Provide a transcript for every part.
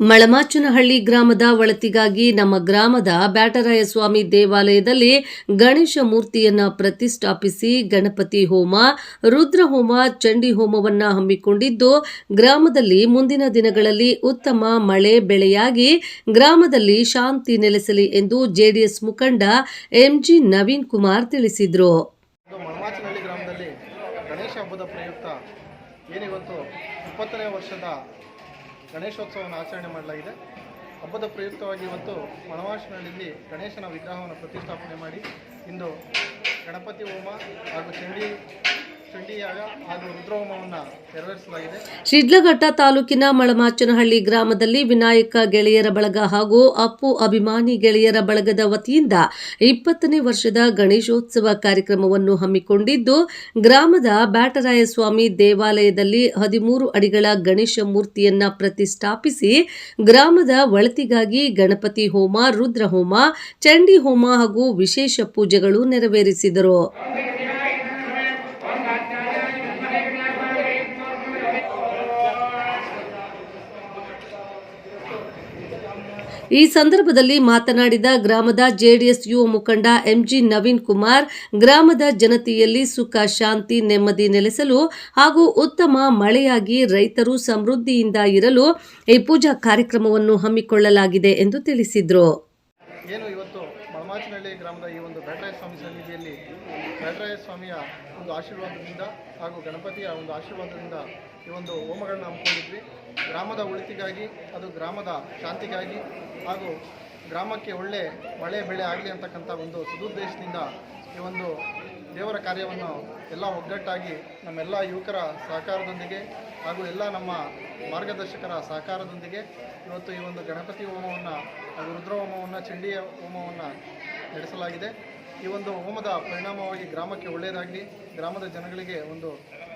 ಮಳಮಾಚನಹಳ್ಳಿ ಗ್ರಾಮದ ಒಳತಿಗಾಗಿ ನಮ್ಮ ಗ್ರಾಮದ ಬ್ಯಾಟರಾಯಸ್ವಾಮಿ ದೇವಾಲಯದಲ್ಲಿ ಗಣೇಶ ಮೂರ್ತಿಯನ್ನು ಪ್ರತಿಷ್ಠಾಪಿಸಿ ಗಣಪತಿ ಹೋಮ, ರುದ್ರ ಹೋಮ, ಚಂಡಿ ಹೋಮವನ್ನು ಹಮ್ಮಿಕೊಂಡಿದ್ದು, ಗ್ರಾಮದಲ್ಲಿ ಮುಂದಿನ ದಿನಗಳಲ್ಲಿ ಉತ್ತಮ ಮಳೆ ಬೆಳೆಯಾಗಿ ಗ್ರಾಮದಲ್ಲಿ ಶಾಂತಿ ನೆಲೆಸಲಿ ಎಂದು ಜೆಡಿಎಸ್ ಮುಖಂಡ ಎಂಜಿ ನವೀನ್ ಕುಮಾರ್ ತಿಳಿಸಿದರು. ಗ್ರಾಮದಲ್ಲಿ ವರ್ಷದ ಗಣೇಶೋತ್ಸವವನ್ನು ಆಚರಣೆ ಮಾಡಲಾಗಿದೆ. ಹಬ್ಬದ ಪ್ರಯುಕ್ತವಾಗಿ ಇವತ್ತು ಮಣಮಾಚನಹಳ್ಳಿಯಲ್ಲಿ ಗಣೇಶನ ವಿಗ್ರಹವನ್ನು ಪ್ರತಿಷ್ಠಾಪನೆ ಮಾಡಿ ಇಂದು ಗಣಪತಿ ಹೋಮ ಹಾಗೂ ಚಂಡಿ ಶಿಡ್ಲಘಟ್ಟ ತಾಲೂಕಿನ ಮಳಮಾಚನಹಳ್ಳಿ ಗ್ರಾಮದಲ್ಲಿ ವಿನಾಯಕ ಗೆಳೆಯರ ಬಳಗ ಹಾಗೂ ಅಪ್ಪು ಅಭಿಮಾನಿ ಗೆಳೆಯರ ಬಳಗದ ವತಿಯಿಂದ ಇಪ್ಪತ್ತನೇ ವರ್ಷದ ಗಣೇಶೋತ್ಸವ ಕಾರ್ಯಕ್ರಮವನ್ನು ಹಮ್ಮಿಕೊಂಡಿದ್ದು, ಗ್ರಾಮದ ಬ್ಯಾಟರಾಯಸ್ವಾಮಿ ದೇವಾಲಯದಲ್ಲಿ ಹದಿಮೂರು ಅಡಿಗಳ ಗಣೇಶ ಮೂರ್ತಿಯನ್ನ ಪ್ರತಿಷ್ಠಾಪಿಸಿ, ಗ್ರಾಮದ ಒಳತಿಗಾಗಿ ಗಣಪತಿ ಹೋಮ ರುದ್ರ ಹೋಮ ಚಂಡಿ ಹೋಮ ಹಾಗೂ ವಿಶೇಷ ಪೂಜೆಗಳು ನೆರವೇರಿಸಿದರು. ಈ ಸಂದರ್ಭದಲ್ಲಿ ಮಾತನಾಡಿದ ಗ್ರಾಮದ ಜೆಡಿಎಸ್ ಯುವ ಮುಖಂಡ ಎಂಜಿ ನವೀನ್ ಕುಮಾರ್, ಗ್ರಾಮದ ಜನತೆಯಲ್ಲಿ ಸುಖ, ಶಾಂತಿ, ನೆಮ್ಮದಿ ನೆಲೆಸಲು ಹಾಗೂ ಉತ್ತಮ ಮಳೆಯಾಗಿ ರೈತರು ಸಮೃದ್ಧಿಯಿಂದ ಇರಲು ಈ ಪೂಜಾ ಕಾರ್ಯಕ್ರಮವನ್ನು ಹಮ್ಮಿಕೊಳ್ಳಲಾಗಿದೆ ಎಂದು ತಿಳಿಸಿದರು. ಏನು ಇವತ್ತು ಗ್ರಾಮದ ಈ ಒಂದು ಬ್ಯಾಟರಾಯ ಸ್ವಾಮಿಯ ಒಂದು ಆಶೀರ್ವಾದದಿಂದ ಹಾಗೂ ಗಣಪತಿಯ ಒಂದು ಆಶೀರ್ವಾದದಿಂದ ಈ ಒಂದು ಹೋಮಗಳನ್ನ ಹಮ್ಮಿಕೊಂಡಿದ್ವಿ. ಗ್ರಾಮದ ಉಳಿತಿಗಾಗಿ, ಅದು ಗ್ರಾಮದ ಶಾಂತಿಗಾಗಿ ಹಾಗೂ ಗ್ರಾಮಕ್ಕೆ ಒಳ್ಳೆ ಮಳೆ, ಬೆಳೆ ಆಗಲಿ ಅಂತಕ್ಕಂಥ ಒಂದು ಸದುದ್ದೇಶದಿಂದ ಈ ಒಂದು ದೇವರ ಕಾರ್ಯವನ್ನು ಎಲ್ಲ ಒಗ್ಗಟ್ಟಾಗಿ ನಮ್ಮೆಲ್ಲ ಯುವಕರ ಸಹಕಾರದೊಂದಿಗೆ ಹಾಗೂ ಎಲ್ಲ ನಮ್ಮ ಮಾರ್ಗದರ್ಶಕರ ಸಹಕಾರದೊಂದಿಗೆ ಇವತ್ತು ಈ ಒಂದು ಗಣಪತಿ ಹೋಮವನ್ನು ಹಾಗೂ ರುದ್ರ ಹೋಮವನ್ನು ಚಂಡಿಯ ಹೋಮವನ್ನು ನಡೆಸಲಾಗಿದೆ. ಈ ಒಂದು ಹೋಮದ ಪರಿಣಾಮವಾಗಿ ಗ್ರಾಮಕ್ಕೆ ಒಳ್ಳೆಯದಾಗಲಿ, ಗ್ರಾಮದ ಜನಗಳಿಗೆ ಒಂದು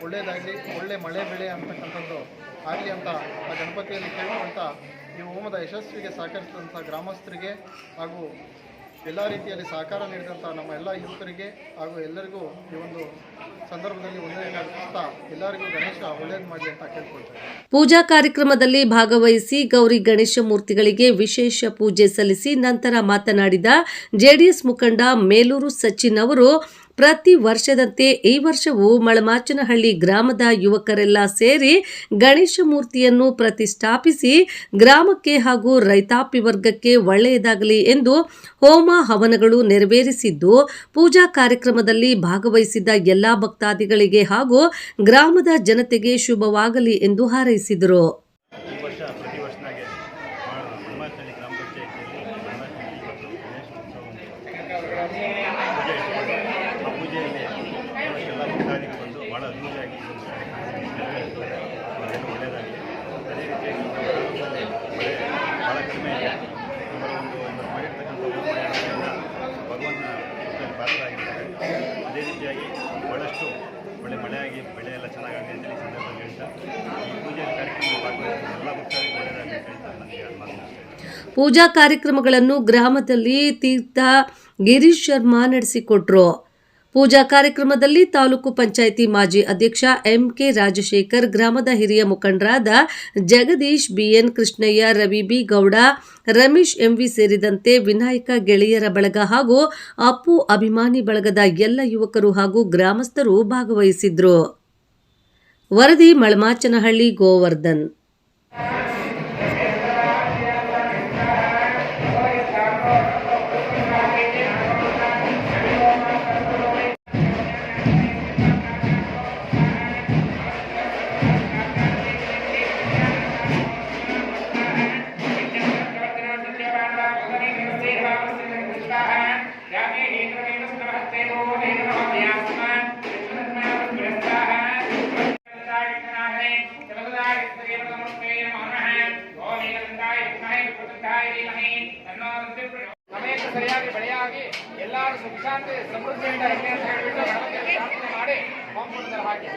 ಒಳ್ಳೆಯದಾಗಲಿ, ಒಳ್ಳೆ ಮಳೆ ಬೆಳೆ ಅಂತಕ್ಕಂಥದ್ದು ಆಗಲಿ ಅಂತ ಆ ಗಣಪತಿಯಲ್ಲಿ ಕೇಳ್ಕೊಳ್ತಾ ಈ ಹೋಮದ ಯಶಸ್ವಿಗೆ ಸಹಕರಿಸಿದಂಥ ಗ್ರಾಮಸ್ಥರಿಗೆ ಹಾಗೂ ಎಲ್ಲ ರೀತಿಯಲ್ಲಿ ಸಹಕಾರ ನೀಡಿದಂಥ ನಮ್ಮ ಎಲ್ಲ ಯುವಕರಿಗೆ ಹಾಗೂ ಎಲ್ಲರಿಗೂ ಈ ಒಂದು ಸಂದರ್ಭದಲ್ಲಿ ಅರ್ಪಿಸ್ತಾ ಎಲ್ಲರಿಗೂ ಗಣೇಶ ಒಳ್ಳೇದು ಮಾಡಲಿ ಅಂತ ಕೇಳ್ಕೊಳ್ತೇನೆ. ಪೂಜಾ ಕಾರ್ಯಕ್ರಮದಲ್ಲಿ ಭಾಗವಹಿಸಿ ಗೌರಿ ಗಣೇಶ ಮೂರ್ತಿಗಳಿಗೆ ವಿಶೇಷ ಪೂಜೆ ಸಲ್ಲಿಸಿ ನಂತರ ಮಾತನಾಡಿದ ಜೆಡಿಎಸ್ ಮುಖಂಡ ಮೇಲೂರು ಸಚಿನ್ ಅವರು ಪ್ರತಿ ವರ್ಷದಂತೆ ಈ ವರ್ಷವೂ ಮಳಮಾಚನಹಳ್ಳಿ ಗ್ರಾಮದ ಯುವಕರೆಲ್ಲ ಸೇರಿ ಗಣೇಶ ಮೂರ್ತಿಯನ್ನು ಪ್ರತಿಷ್ಠಾಪಿಸಿ ಗ್ರಾಮಕ್ಕೆ ಹಾಗೂ ರೈತಾಪಿ ವರ್ಗಕ್ಕೆ ಒಳ್ಳೆಯದಾಗಲಿ ಎಂದು ಹೋಮ ಹವನಗಳು ನೆರವೇರಿಸಿದ್ದು, ಪೂಜಾ ಕಾರ್ಯಕ್ರಮದಲ್ಲಿ ಭಾಗವಹಿಸಿದ್ದ ಎಲ್ಲಾ ಭಕ್ತಾದಿಗಳಿಗೆ ಹಾಗೂ ಗ್ರಾಮದ ಜನತೆಗೆ ಶುಭವಾಗಲಿ ಎಂದು ಹಾರೈಸಿದರು ಈ ವರ್ಷ ಪ್ರತಿ ವರ್ಷನಾಗೆ ಹನುಮಾನಹಳ್ಳಿ ಗ್ರಾಮ ಪಂಚಾಯಿತಿಯಲ್ಲಿ ಹನುಮಾನಹಳ್ಳಿ ಇವತ್ತು ಗಣೇಶ ಉತ್ಸವ ಪೂಜೆ ಇಟ್ಕೊಂಡು ಆ ಪೂಜೆಯಲ್ಲಿ ಎಲ್ಲ ಭಕ್ತಾದಿಗಳು ಬಂದು ಭಾಳ ಪೂಜಾ ಕಾರ್ಯಕ್ರಮಗಳನ್ನು ಗ್ರಾಮದಲ್ಲಿ ತೀರ್ಥ ಗಿರೀಶ್ ಶರ್ಮಾ ನಡೆಸಿಕೊಟ್ರು. ಪೂಜಾ ಕಾರ್ಯಕ್ರಮದಲ್ಲಿ ತಾಲೂಕು ಪಂಚಾಯಿತಿ ಮಾಜಿ ಅಧ್ಯಕ್ಷ ಎಂಕೆ ರಾಜಶೇಖರ್, ಗ್ರಾಮದ ಹಿರಿಯ ಮುಖಂಡರಾದ Jagadish, BN Krishnaiah, Ravi B Gowda, Ramesh MV ಸೇರಿದಂತೆ ವಿನಾಯಕ ಗೆಳೆಯರ ಬಳಗ ಹಾಗೂ ಅಪ್ಪು ಅಭಿಮಾನಿ ಬಳಗದ ಎಲ್ಲ ಯುವಕರು ಹಾಗೂ ಗ್ರಾಮಸ್ಥರು ಭಾಗವಹಿಸಿದ್ರು. ವರದಿ ಮಳಮಾಚನಹಳ್ಳಿ, ಗೋವರ್ಧನ್. ಸರಿಯಾಗಿ ಬೆಳೆಯಾಗಿ ಎಲ್ಲರೂ ಸುಖ ಶಾಂತಿ ಸಮೃದ್ಧಿಯಿಂದ ಇರಲಿ ಅಂತ ಹೇಳಿಬಿಟ್ಟು ಪ್ರಾರ್ಥನೆ ಮಾಡಿ ಕಾಂಪೌಂಡ್ ಹಾಕಿ